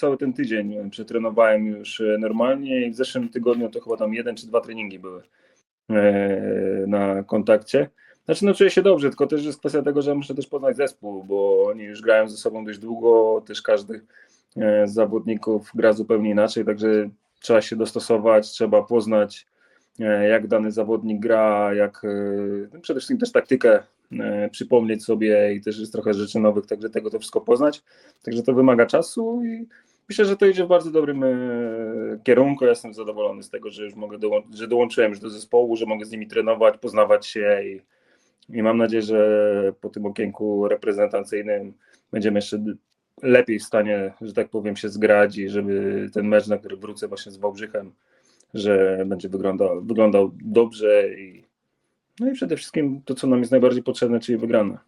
cały ten tydzień przetrenowałem już e, normalnie i w zeszłym tygodniu to chyba tam jeden czy dwa treningi były e, na kontakcie. Znaczy no czuję się dobrze, tylko też jest kwestia tego, że muszę też poznać zespół, bo oni już grają ze sobą dość długo, też każdy e, z zawodników gra zupełnie inaczej, także trzeba się dostosować, trzeba poznać e, jak dany zawodnik gra, jak e, przede wszystkim też taktykę e, przypomnieć sobie i też jest trochę rzeczy nowych, także tego to wszystko poznać. Także to wymaga czasu i myślę, że to idzie w bardzo dobrym e, kierunku. Ja jestem zadowolony z tego, że już mogę że dołączyłem już do zespołu, że mogę z nimi trenować, poznawać się i, i mam nadzieję, że po tym okienku reprezentacyjnym będziemy jeszcze lepiej w stanie, że tak powiem, się zgrać i żeby ten mecz, na który wrócę właśnie z Wałbrzychem, że będzie wyglądał, wyglądał dobrze i no i przede wszystkim to, co nam jest najbardziej potrzebne, czyli wygrana.